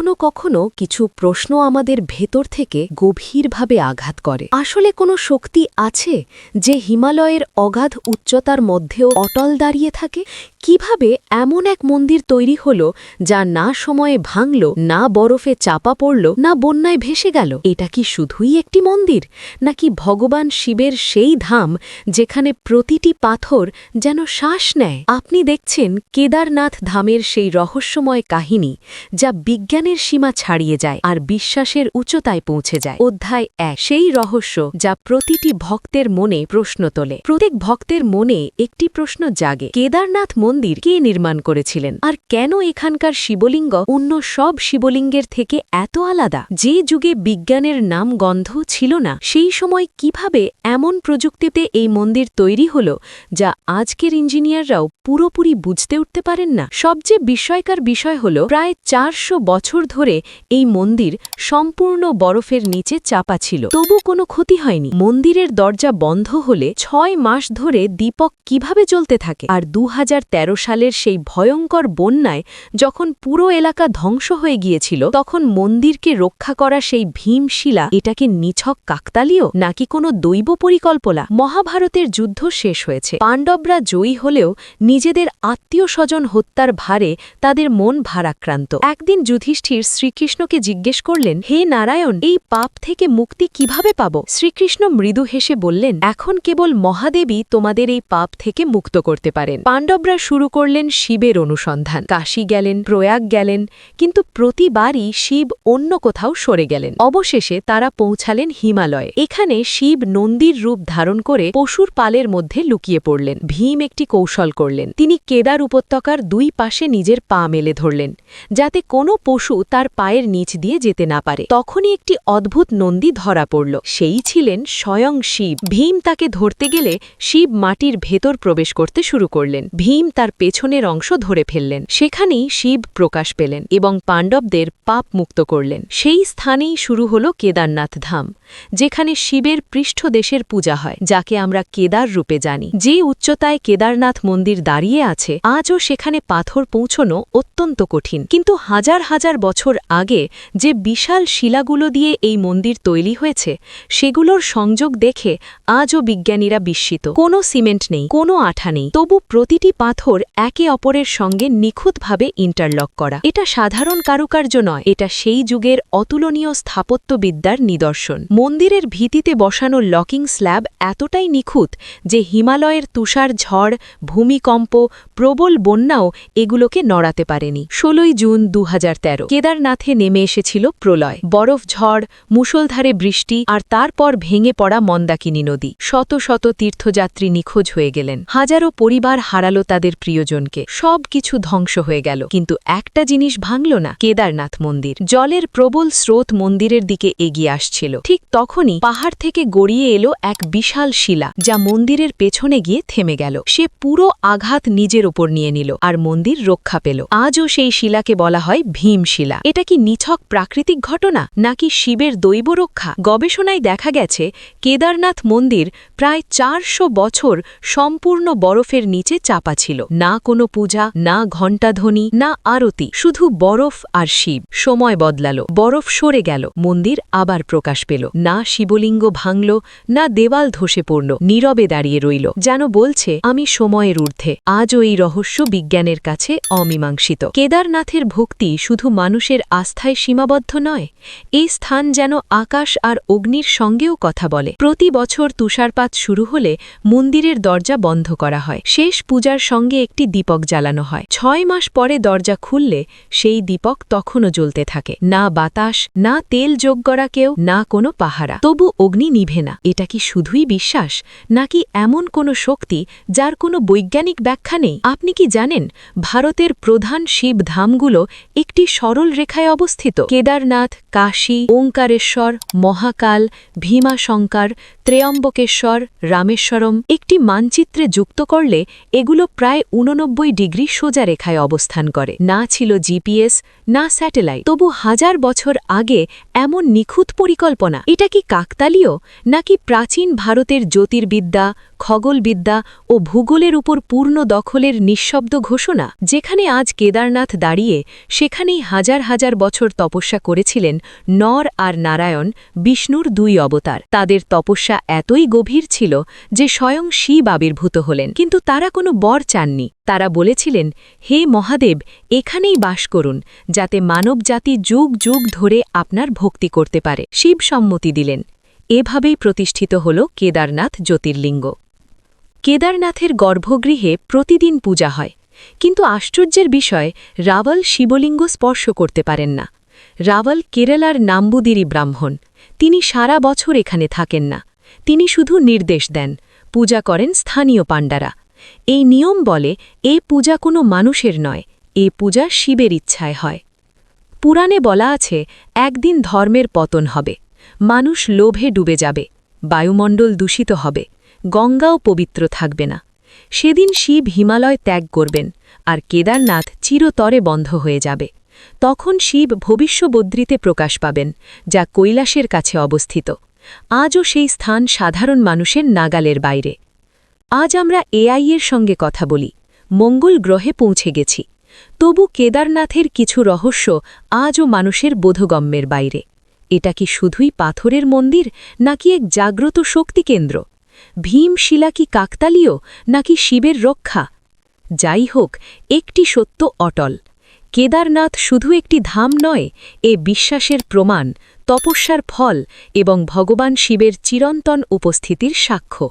কখনো কখনো কিছু প্রশ্ন আমাদের ভেতর থেকে গভীরভাবে আঘাত করে। আসলে কোনো শক্তি আছে যে হিমালয়ের অগাধ উচ্চতার মধ্যেও অটল দাঁড়িয়ে থাকে? কীভাবে এমন এক মন্দির তৈরি হল যা না সময়ে ভাঙল, না বরফে চাপা পড়ল, না বন্যায় ভেসে গেল? এটা কি শুধুই একটি মন্দির? নাকি ভগবান শিবের সেই ধাম যেখানে প্রতিটি পাথর যেন শ্বাস নেয়? আপনি দেখছেন কেদারনাথ ধামের সেই রহস্যময় কাহিনী যা বিজ্ঞানের সীমা ছাড়িয়ে যায় আর বিশ্বাসের উচ্চতায় পৌঁছে যায়। অধ্যায় এক। সেই রহস্য যা প্রতিটি ভক্তের মনে প্রশ্ন তোলে। প্রত্যেক ভক্তের মনে একটি প্রশ্ন জাগে। কেদারনাথ মন্দির কে নির্মাণ করেছিলেন? আর কেন এখানকার শিবলিঙ্গ অন্য সব শিবলিঙ্গের থেকে এত আলাদা? যে যুগে বিজ্ঞানের নাম গন্ধ ছিল না, সেই সময় কীভাবে এমন প্রযুক্তিতে এই মন্দির তৈরি হল, যা আজকের ইঞ্জিনিয়াররাও পুরোপুরি বুঝতে উঠতে পারেন না? সবচেয়ে বিস্ময়কার বিষয় হল, প্রায় চারশো বছর ধরে এই মন্দির সম্পূর্ণ বরফের নিচে চাপা ছিল। তবু কোনো ক্ষতি হয়নি। মন্দিরের দরজা বন্ধ হলে ছয় মাস ধরে দীপক কীভাবে চলতে থাকে? আর দু সালের সেই ভয়ঙ্কর বন্যায় যখন পুরো এলাকা ধ্বংস হয়ে গিয়েছিল, তখন মন্দিরকে রক্ষা করা সেই ভীমশিলা এটাকে নিছক কাকতালীয় নাকি কোনো দৈব পরিকল্পনা? মহাভারতের যুদ্ধ শেষ হয়েছে। পাণ্ডবরা জয়ী হলেও নিজেদের আত্মীয় স্বজন হত্যার ভারে তাদের মন ভারাক্রান্ত। একদিন যুধিষ্ঠির শ্রীকৃষ্ণকে জিজ্ঞেস করলেন, হে নারায়ণ, এই পাপ থেকে মুক্তি কীভাবে পাব? শ্রীকৃষ্ণ মৃদু হেসে বললেন, এখন কেবল মহাদেবী তোমাদের এই পাপ থেকে মুক্ত করতে পারেন। পাণ্ডবরা শুরু করলেন শিবের অনুসন্ধান। কাশী গেলেন, প্রয়াগ গেলেন, কিন্তু প্রতিবারই শিব অন্য কোথাও সরে গেলেন। অবশেষে তারা পৌঁছালেন হিমালয়ে। এখানে শিব নন্দীর রূপ ধারণ করে পশুর পালের মধ্যে লুকিয়ে পড়লেন। ভীম একটি কৌশল করলেন। তিনি কেদার উপত্যকার দুই পাশে নিজের পা মেলে ধরলেন, যাতে কোনো পশু তার পায়ের নিচ দিয়ে যেতে না পারে। তখনই একটি অদ্ভুত নন্দী ধরা পড়ল। সেই ছিলেন স্বয়ং শিব। ভীম তাকে ধরতে গেলে শিব মাটির ভেতর প্রবেশ করতে শুরু করলেন। ভীম তার পেছনের অংশ ধরে ফেললেন। সেখানেই শিব প্রকাশ পেলেন এবং পাণ্ডবদের পাপ মুক্ত করলেন। সেই স্থানেই শুরু হল কেদারনাথ ধাম। যেখানে শিবের পৃষ্ঠদেশের পূজা হয়, যাকে আমরা কেদার রূপে জানি। যে উচ্চতায় কেদারনাথ মন্দির দাঁড়িয়ে আছে, আজও সেখানে পাথর পৌঁছনো অত্যন্ত কঠিন। কিন্তু হাজার হাজার বছর আগে যে বিশাল শিলাগুলো দিয়ে এই মন্দির তৈরি হয়েছে, সেগুলোর সংযোগ দেখে আজও বিজ্ঞানীরা বিস্মিত। কোনো সিমেন্ট নেই, কোনো আঠা নেই, তবু প্রতিটি পাথর একে অপরের সঙ্গে নিখুঁতভাবে ইন্টারলক করা। এটা সাধারণ কারুকার্য নয়, এটা সেই যুগের অতুলনীয় স্থাপত্যবিদ্যার নিদর্শন। মন্দিরের ভিতিতে বসানো লকিং স্ল্যাব এতটাই নিখুঁত যে হিমালয়ের তুষার ঝড়, ভূমিকম্প, প্রবল বন্যাও এগুলোকে নড়াতে পারেনি। ষোলোই জুন দু হাজার তেরো, কেদারনাথে নেমে এসেছিল প্রলয়। বরফ ঝড়, মুষলধারে বৃষ্টি আর তারপর ভেঙে পড়া মন্দাকিনী নদী। শত শত তীর্থযাত্রী নিখোঁজ হয়ে গেলেন। হাজারো পরিবার হারালো তাদের প্রিয়জনকে। সব কিছু ধ্বংস হয়ে গেল। কিন্তু একটা জিনিস ভাঙল না, কেদারনাথ মন্দির। জলের প্রবল স্রোত মন্দিরের দিকে এগিয়ে আসছিল। ঠিক তখনই পাহাড় থেকে গড়িয়ে এলো এক বিশাল শিলা, যা মন্দিরের পেছনে গিয়ে থেমে গেল। সে পুরো আঘাত নিজের ওপর নিয়ে নিল আর মন্দির রক্ষা পেল। আজও সেই শিলাকে বলা হয় ভীম শিলা। এটা কি নিছক প্রাকৃতিক ঘটনা, নাকি শিবের দৈব রক্ষা? গবেষণায় দেখা গেছে, কেদারনাথ মন্দির প্রায় চারশো বছর সম্পূর্ণ বরফের নিচে চাপা ছিল। না কোনো পূজা, না ঘণ্টাধ্বনি, না আরতি, শুধু বরফ আর শিব। সময় বদলালো, বরফ সরে গেল, মন্দির আবার প্রকাশ পেল। না শিবলিঙ্গ ভাঙল, না দেওয়াল ধসে পড়ল, নীরবে দাঁড়িয়ে রইল। যেন বলছে, আমি সময়ের ঊর্ধ্বে। আজও এই রহস্য বিজ্ঞানের কাছে অমীমাংসিত। কেদারনাথের ভক্তি শুধু মানুষের আস্থায় সীমাবদ্ধ নয়, এই স্থান যেন আকাশ আর অগ্নির সঙ্গেও কথা বলে। প্রতি বছর তুষারপাত শুরু হলে মন্দিরের দরজা বন্ধ করা হয়। শেষ পূজার সঙ্গে একটি দীপক জ্বালানো হয়। ছয় মাস পরে দরজা খুললে সেই দীপক তখনও জ্বলতে থাকে। না বাতাস, না তেল যোগ করা কেউ, না কোনো পাহারা। তবু অগ্নি নিভে না। এটা কি শুধুই বিশ্বাস, নাকি এমন কোনো শক্তি যার কোনো বৈজ্ঞানিক ব্যাখ্যা নেই? আপনি কি জানেন, ভারতের প্রধান শিব ধামগুলো একটি সরল রেখায় অবস্থিত? কেদারনাথ, কাশী, ওঙ্কারেশ্বর, মহাকাল, ভীমাশঙ্কর, ত্রেয়ম্বকেশ্বর, রামেশ্বরম একটি মানচিত্রে যুক্ত করলে এগুলো প্রায় উননব্বই ডিগ্রি সোজা রেখায় অবস্থান করে। না ছিল জিপিএস, না স্যাটেলাইট। তবু হাজার বছর আগে এমন নিখুঁত পরিকল্পনা এটা কি কাকতালীয় নাকি প্রাচীন ভারতের জ্যোতির্বিদ্যা খগোলবিদ্যা ও ভূগোলের উপর পূর্ণ দখলের নিঃশব্দ ঘোষণা, যেখানে আজ কেদারনাথ দাঁড়িয়ে সেখানেই হাজার হাজার বছর তপস্যা করেছিলেন নর আর নারায়ণ, বিষ্ণুর দুই অবতার। তাদের তপস্যা এতই গভীর ছিল যে স্বয়ং শিব আবির্ভূত হলেন। কিন্তু তারা কোনো বর চাননি। তারা বলেছিলেন, হে মহাদেব, এখানেই বাস করুন, যাতে মানবজাতি যুগ যুগ ধরে আপনার ভক্তি করতে পারে। শিব সম্মতি দিলেন। এভাবেই প্রতিষ্ঠিত হল কেদারনাথ জ্যোতির্লিঙ্গ। কেদারনাথের গর্ভগৃহে প্রতিদিন পূজা হয়। কিন্তু আশ্চর্যের বিষয় রাবল শিবলিঙ্গ স্পর্শ করতে পারেন না। রাবল কেরালার নাম্বুদিরি ব্রাহ্মণ। তিনি সারা বছর এখানে থাকেন না। তিনি শুধু নির্দেশ দেন, পূজা করেন স্থানীয় পাণ্ডারা। এই নিয়ম বলে, এ পূজা কোনো মানুষের নয়, এ পূজা শিবের ইচ্ছায় হয়। পুরাণে বলা আছে, একদিন ধর্মের পতন হবে। মানুষ লোভে ডুবে যাবে, বায়ুমণ্ডল দূষিত হবে। গঙ্গাও পবিত্র থাকবে না। সেদিন শিব হিমালয় ত্যাগ করবেন আর কেদারনাথ চিরতরে বন্ধ হয়ে যাবে। তখন শিব ভবিষ্যবদ্রিতে প্রকাশ পাবেন, যা কৈলাসের কাছে অবস্থিত। আজও সেই স্থান সাধারণ মানুষের নাগালের বাইরে। আজ আমরা এআই এর সঙ্গে কথা বলি। মঙ্গল গ্রহে পৌঁছে গেছি। তবু কেদারনাথের কিছু রহস্য আজও মানুষের বোধগম্যের বাইরে। এটা কি শুধুই পাথরের মন্দির, নাকি এক জাগ্রত শক্তিকেন্দ্র ভীমশিলা কি কাকতালীয় নাকি শিবের রক্ষা? যাই হোক একটি সত্য অটল। কেদারনাথ শুধু একটি ধাম নয়, এ বিশ্বাসের প্রমাণ, তপস্যার ফল এবং ভগবান শিবের চিরন্তন উপস্থিতির সাক্ষ্য।